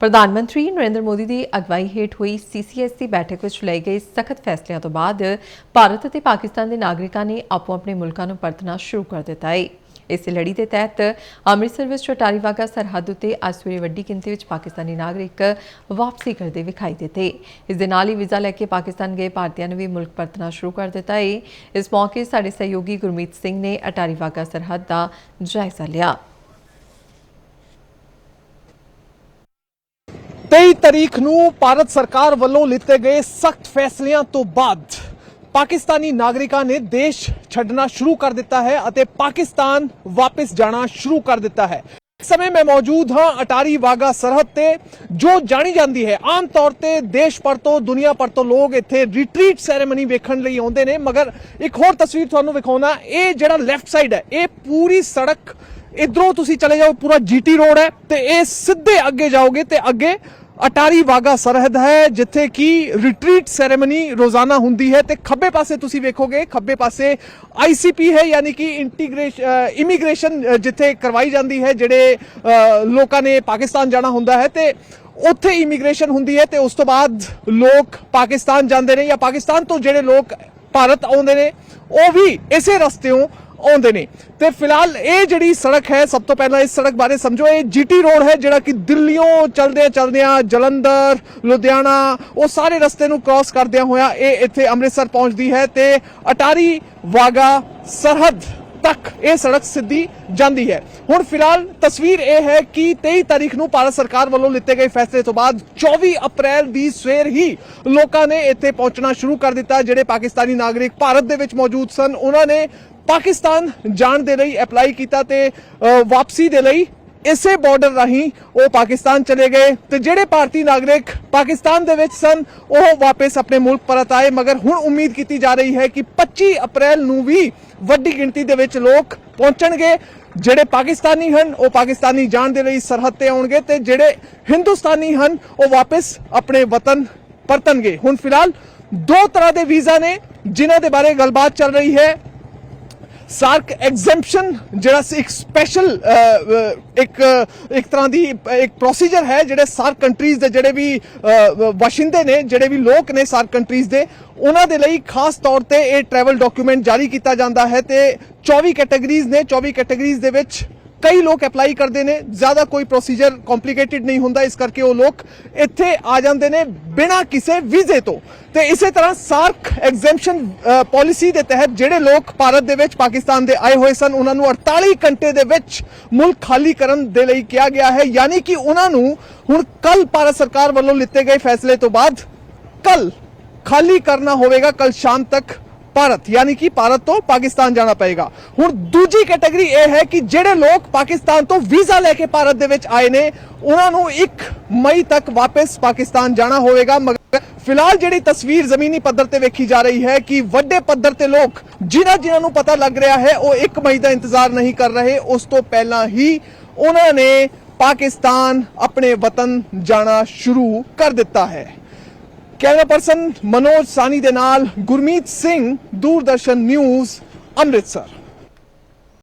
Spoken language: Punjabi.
ਪ੍ਰਧਾਨ ਮੰਤਰੀ ਨਰਿੰਦਰ ਮੋਦੀ ਦੀ ਅਗਵਾਈ ਹੇਠ ਹੋਈ ਸੀਸੀਐਸ ਦੀ ਬੈਠਕ ਵਿੱਚ ਲਏ ਗਏ ਸਖਤ ਫੈਸਲਿਆਂ ਤੋਂ ਬਾਅਦ ਭਾਰਤ ਅਤੇ ਪਾਕਿਸਤਾਨ ਦੇ ਨਾਗਰਿਕਾਂ ਨੇ ਆਪੋ ਆਪਣੇ ਮੁਲਕਾਂ ਨੂੰ ਪਰਤਣਾ ਸ਼ੁਰੂ ਕਰ ਦਿੱਤਾ ਹੈ ਇਸ ਲੜੀ ਦੇ ਤਹਿਤ ਅੰਮ੍ਰਿਤਸਰ ਵਿੱਚ ਅਟਾਰੀ ਵਾਗਾ ਸਰਹੱਦ ਉੱਤੇ ਅੱਜ ਸਵੇਰੇ ਵੱਡੀ ਗਿਣਤੀ ਵਿੱਚ ਪਾਕਿਸਤਾਨੀ ਨਾਗਰਿਕ ਵਾਪਸੀ ਕਰਦੇ ਵਿਖਾਈ ਦਿੱਤੇ। ਇਸ ਦੇ ਨਾਲ ਹੀ ਵੀਜ਼ਾ ਲੈ ਕੇ ਪਾਕਿਸਤਾਨ ਗਏ ਭਾਰਤੀਆਂ ਨੇ ਵੀ ਮੁਲਕ ਪਰਤਣਾ ਸ਼ੁਰੂ ਕਰ ਦਿੱਤਾ ਹੈ ਇਸ ਮੌਕੇ ਸਾਡੇ ਸਹਿਯੋਗੀ ਗੁਰਮੀਤ ਸਿੰਘ ਨੇ ਅਟਾਰੀ ਵਾਗਾ ਸਰਹੱਦ ਦਾ ਜਾਇਜ਼ਾ ਲਿਆ। 23 ਤਾਰੀਖ ਨੂੰ ਭਾਰਤ ਸਰਕਾਰ ਵੱਲੋਂ ਲਿੱਤੇ ਗਏ ਸਖਤ ਫੈਸਲਿਆਂ ਤੋਂ ਬਾਅਦ ਪਾਕਿਸਤਾਨੀ ਨਾਗਰਿਕਾਂ ਨੇ ਦੇਸ਼ ਛੱਡਣਾ ਸ਼ੁਰੂ ਕਰ ਦਿੱਤਾ ਹੈ ਅਤੇ ਪਾਕਿਸਤਾਨ ਵਾਪਸ ਜਾਣਾ ਸ਼ੁਰੂ ਕਰ ਦਿੱਤਾ ਹੈ। ਸਮੇਂ ਮੈਂ ਮੌਜੂਦ ਹਾਂ ਅਟਾਰੀ ਵਾਗਾ ਸਰਹੱਦ ਤੇ, ਜੋ ਜਾਣੀ ਜਾਂਦੀ ਹੈ। ਆਮ ਤੌਰ ਤੇ ਦੇਸ਼ ਭਰ ਤੋਂ, ਦੁਨੀਆ ਭਰ ਤੋਂ ਲੋਕ ਇੱਥੇ ਰਿਟਰੀਟ ਸੈਰੇਮਨੀ ਵੇਖਣ ਲਈ ਆਉਂਦੇ ਨੇ। ਮਗਰ ਇੱਕ ਹੋਰ ਤਸਵੀਰ ਤੁਹਾਨੂੰ ਵਿਖਾਉਣਾ, ਇਹ ਜਿਹੜਾ ਲੈਫਟ ਸਾਈਡ ਹੈ, ਇਹ ਪੂਰੀ ਸੜਕ ਇਧਰੋਂ ਤੁਸੀਂ ਚਲੇ ਜਾਓ, ਪੂਰਾ ਜੀਟੀ ਰੋਡ ਹੈ ਤੇ ਇਹ ਸਿੱਧੇ ਅੱਗੇ ਜਾਓਗੇ ਤੇ ਅੱਗੇ ਅਟਾਰੀ ਵਾਗਾ ਸਰਹੱਦ ਹੈ, ਜਿੱਥੇ ਕਿ ਰਿਟਰੀਟ ਸੈਰੇਮਨੀ ਰੋਜ਼ਾਨਾ ਹੁੰਦੀ ਹੈ ਤੇ ਖੱਬੇ ਪਾਸੇ ਤੁਸੀਂ ਵੇਖੋਗੇ, ਖੱਬੇ ਪਾਸੇ ਆਈਸੀਪੀ ਹੈ, ਯਾਨੀ ਕਿ ਇੰਟੀਗ੍ਰੇਸ਼ਨ ਇਮੀਗ੍ਰੇਸ਼ਨ ਜਿੱਥੇ ਕਰਵਾਈ ਜਾਂਦੀ ਹੈ, ਜਿਹੜੇ ਲੋਕਾਂ ਨੇ ਪਾਕਿਸਤਾਨ ਜਾਣਾ ਹੁੰਦਾ ਹੈ ਤੇ ਉੱਥੇ ਇਮੀਗ੍ਰੇਸ਼ਨ ਹੁੰਦੀ ਹੈ ਤੇ ਉਸ ਤੋਂ ਬਾਅਦ ਲੋਕ ਪਾਕਿਸਤਾਨ ਜਾਂਦੇ ਨੇ ਜਾਂ ਪਾਕਿਸਤਾਨ ਤੋਂ ਜਿਹੜੇ ਲੋਕ ਭਾਰਤ ਆਉਂਦੇ ਨੇ, ਉਹ ਵੀ ਇਸੇ ਰਸਤਿਓਂ ਆਉਂਦੇ ਨੇ। ਤੇ ਫਿਲਹਾਲ ਇਹ ਜਿਹੜੀ ਸੜਕ ਹੈ, ਸਭ ਤੋਂ ਪਹਿਲਾਂ ਇਸ ਸੜਕ ਬਾਰੇ ਸਮਝੋ। ਇਹ ਜੀਟੀ ਰੋਡ ਹੈ, ਜਿਹੜਾ ਕਿ ਦਿੱਲੀੋਂ ਚਲਦੇ ਚਲਦਿਆਂ ਜਲੰਧਰ, ਲੁਧਿਆਣਾ, ਉਹ ਸਾਰੇ ਰਸਤੇ ਨੂੰ ਕ੍ਰਾਸ ਕਰਦਿਆਂ ਹੋਇਆ ਇਹ ਇੱਥੇ ਅੰਮ੍ਰਿਤਸਰ ਪਹੁੰਚਦੀ ਹੈ ਤੇ ਅਟਾਰੀ, ਵਾਗਾ, ਸਰਹੱਦ ਤੱਕ ਇਹ ਸੜਕ ਸਿੱਧੀ ਜਾਂਦੀ ਹੈ। ਹੁਣ ਫਿਲਹਾਲ ਤਸਵੀਰ ਇਹ ਹੈ ਕਿ 23 ਤਾਰੀਖ ਨੂੰ ਭਾਰਤ ਸਰਕਾਰ ਵੱਲੋਂ ਲਿੱਤੇ ਗਏ ਫੈਸਲੇ ਤੋਂ ਬਾਅਦ 24 ਅਪ੍ਰੈਲ ਦੀ ਸਵੇਰ ਹੀ ਲੋਕਾਂ ਨੇ ਇੱਥੇ ਪਹੁੰਚਣਾ ਸ਼ੁਰੂ ਕਰ ਦਿੱਤਾ, ਜਿਹੜੇ ਪਾਕਿਸਤਾਨੀ ਨਾਗਰਿਕ ਭਾਰਤ ਦੇ ਵਿੱਚ ਮੌਜੂਦ ਸਨ, ਉਹਨਾਂ ਨੇ ਪਾਕਿਸਤਾਨ ਜਾਣ ਦੇ ਲਈ ਅਪਲਾਈ ਕੀਤਾ ਤੇ ਵਾਪਸੀ ਦੇ ਲਈ ਇਸੇ ਬਾਰਡਰ ਰਾਹੀਂ ਉਹ ਪਾਕਿਸਤਾਨ ਚਲੇ ਗਏ ਤੇ ਜਿਹੜੇ ਭਾਰਤੀ ਨਾਗਰਿਕ ਪਾਕਿਸਤਾਨ ਦੇ ਵਿੱਚ ਸਨ, ਉਹ ਵਾਪਸ ਆਪਣੇ ਮੁਲਕ ਪਰਤ ਆਏ। ਮਗਰ ਹੁਣ ਉਮੀਦ ਕੀਤੀ ਜਾ ਰਹੀ ਹੈ ਕਿ 25 ਅਪ੍ਰੈਲ ਨੂੰ ਵੀ ਵੱਡੀ ਗਿਣਤੀ ਦੇ ਵਿੱਚ ਲੋਕ ਪਹੁੰਚਣਗੇ। ਜਿਹੜੇ ਪਾਕਿਸਤਾਨੀ ਹਨ, ਉਹ ਪਾਕਿਸਤਾਨੀ ਜਾਣ ਦੇ ਲਈ ਸਰਹੱਦ ਤੇ ਆਉਣਗੇ ਤੇ ਜਿਹੜੇ ਹਿੰਦੁਸਤਾਨੀ ਹਨ, ਉਹ ਵਾਪਸ ਆਪਣੇ ਵਤਨ ਪਰਤਣਗੇ। ਹੁਣ ਫਿਲਹਾਲ ਦੋ ਤਰ੍ਹਾਂ ਦੇ ਵੀਜ਼ਾ ਨੇ, ਜਿਨ੍ਹਾਂ ਦੇ ਬਾਰੇ ਗੱਲਬਾਤ ਚੱਲ ਰਹੀ ਹੈ। ਸਾਰਕ ਐਗਜ਼ੈਂਪਸ਼ਨ ਜਿਹੜਾ ਸੀ, ਇੱਕ ਸਪੈਸ਼ਲ ਇੱਕ ਇੱਕ ਤਰ੍ਹਾਂ ਦੀ, ਇੱਕ ਪ੍ਰੋਸੀਜਰ ਹੈ ਜਿਹੜੇ ਸਾਰਕ ਕੰਟਰੀਜ਼ ਦੇ ਜਿਹੜੇ ਵੀ ਵਾਸ਼ਿੰਦੇ ਨੇ, ਜਿਹੜੇ ਵੀ ਲੋਕ ਨੇ ਸਾਰਕ ਕੰਟਰੀਜ਼ ਦੇ, ਉਹਨਾਂ ਦੇ ਲਈ ਖਾਸ ਤੌਰ ਤੇ ਇਹ ਟਰੈਵਲ ਡਾਕੂਮੈਂਟ ਜਾਰੀ ਕੀਤਾ ਜਾਂਦਾ ਹੈ ਤੇ 24 ਕੈਟਾਗਰੀਜ਼ ਨੇ 24 ਕੈਟਾਗਰੀਜ਼ ਦੇ ਵਿੱਚ ਕਈ ਲੋਕ ਅਪਲਾਈ ਕਰਦੇ ਨੇ, ਜ਼ਿਆਦਾ ਕੋਈ ਪ੍ਰੋਸੀਜਰ ਕੰਪਲਿਕੇਟਿਡ ਨਹੀਂ ਹੁੰਦਾ, ਇਸ ਕਰਕੇ ਉਹ ਲੋਕ ਇੱਥੇ ਆ ਜਾਂਦੇ ਨੇ ਬਿਨਾਂ ਕਿਸੇ ਵੀਜ਼ੇ ਤੋਂ। ਤੇ ਇਸੇ ਤਰ੍ਹਾਂ ਸਾਰਕ ਐਗਜ਼ੈਂਪਸ਼ਨ ਪਾਲਿਸੀ ਦੇ ਤਹਿਤ ਜਿਹੜੇ ਲੋਕ ਭਾਰਤ ਦੇ ਵਿੱਚ, ਪਾਕਿਸਤਾਨ ਦੇ ਆਏ ਹੋਏ ਸਨ, ਉਹਨਾਂ ਨੂੰ 48 ਘੰਟੇ ਦੇ ਵਿੱਚ ਮੁਲਕ ਖਾਲੀ ਕਰਨ ਦੇ ਲਈ ਕਿਹਾ ਗਿਆ ਹੈ। ਯਾਨੀ ਕਿ ਉਹਨਾਂ ਨੂੰ ਹੁਣ ਕੱਲ ਭਾਰਤ ਸਰਕਾਰ ਵੱਲੋਂ ਲਿੱਤੇ ਗਏ ਫੈਸਲੇ ਤੋਂ ਬਾਅਦ ਕੱਲ ਖਾਲੀ ਕਰਨਾ ਹੋਵੇਗਾ ਕੱਲ ਸ਼ਾਮ ਤੱਕ ਭਾਰਤ, ਯਾਨੀ ਕਿ ਭਾਰਤ ਤੋਂ ਪਾਕਿਸਤਾਨ ਜਾਣਾ ਪਏਗਾ। ਹੁਣ ਦੂਜੀ ਕੈਟਾਗਰੀ ਇਹ ਹੈ ਕਿ ਜਿਹੜੇ ਲੋਕ ਪਾਕਿਸਤਾਨ ਤੋਂ ਵੀਜ਼ਾ ਲੈ ਕੇ ਭਾਰਤ ਦੇ ਵਿੱਚ ਆਏ ਨੇ, ਉਹਨਾਂ ਨੂੰ 1 ਮਈ ਤੱਕ ਵਾਪਸ ਪਾਕਿਸਤਾਨ ਜਾਣਾ ਹੋਵੇਗਾ, ਮਗਰ ਫਿਲਹਾਲ ਜਿਹੜੀ ਤਸਵੀਰ ਜ਼ਮੀਨੀ ਪੱਧਰ ਤੇ ਵੇਖੀ ਜਾ ਰਹੀ ਹੈ ਕਿ ਵੱਡੇ ਪੱਧਰ ਤੇ ਲੋਕ ਜਿਨ੍ਹਾਂ ਜਿਨ੍ਹਾਂ ਨੂੰ ਪਤਾ ਲੱਗ ਰਿਹਾ ਹੈ, ਉਹ 1 ਮਈ ਦਾ ਇੰਤਜ਼ਾਰ ਨਹੀਂ ਕਰ ਰਹੇ। ਉਸ ਤੋਂ ਪਹਿਲਾਂ ਹੀ ਉਹਨਾਂ ਨੇ ਪਾਕਿਸਤਾਨ ਆਪਣੇ ਵਤਨ ਜਾਣਾ ਸ਼ੁਰੂ ਕਰ ਦਿੱਤਾ ਹੈ। ਕੈਮਰਾ ਪਰਸਨ ਮਨੋਜ ਸਾਨੀ ਦੇ ਨਾਲ ਗੁਰਮੀਤ ਸਿੰਘ ਦੂਰਦਰਸ਼ਨ ਨਿਊਜ਼ ਅੰਮ੍ਰਿਤਸਰ।